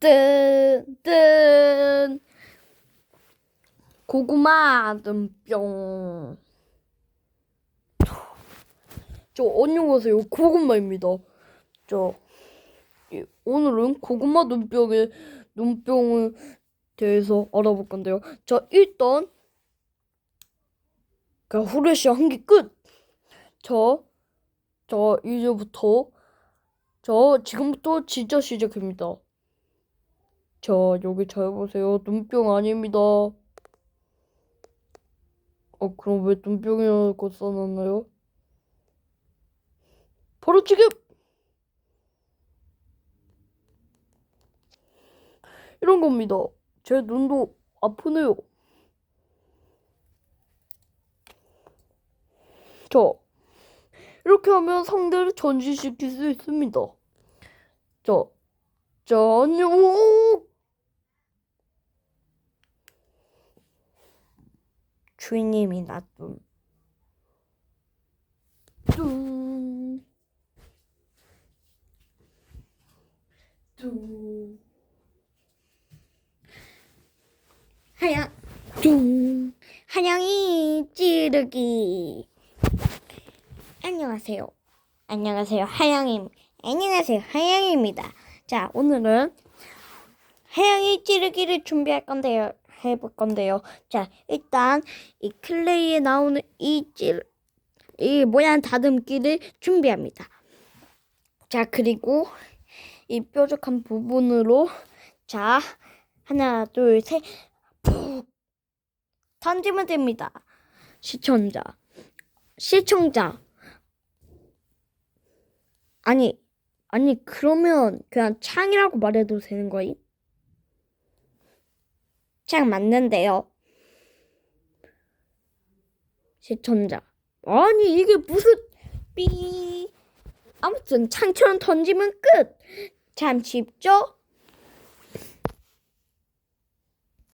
뜬뜬 고구마 눈뿅 저 안녕하세요 고구마입니다 저 이- 오늘은 고구마 눈병의 눈병에 대해서 알아볼 건데요 자 일단 그 후레쉬 한 개 끝. 저, 저 이제부터 저 지금부터 진짜 시작입니다. 자 여기 잘 보세요. 눈병 아닙니다. 어 그럼 왜 눈병이라고 써놨나요? 바로 지금 이런 겁니다. 제 눈도 아프네요. 자, 이렇게 하면 상대를 전진시킬 수 있습니다. 자, 자, 안녕. 오! 주인님이 나쁨. 뚱. 뚱. 하양. 뚱. 한양이 찌르기. 안녕하세요. 안녕하세요. 하양임. 안녕하세요. 하양입니다. 자, 오늘은 하양이 찌르기를 준비할 건데요. 해볼 건데요. 자, 일단 이 클레이에 나오는 이 찌르 이 모양 다듬기를 준비합니다. 자, 그리고 이 뾰족한 부분으로 자, 하나, 둘, 셋, 푹 던지면 됩니다. 시청자, 시청자. 아니, 아니 그러면 그냥 창이라고 말해도 되는 거임? 창 맞는데요. 시청자. 아니 이게 무슨 삐 아무튼 창처럼 던지면 끝. 참 쉽죠?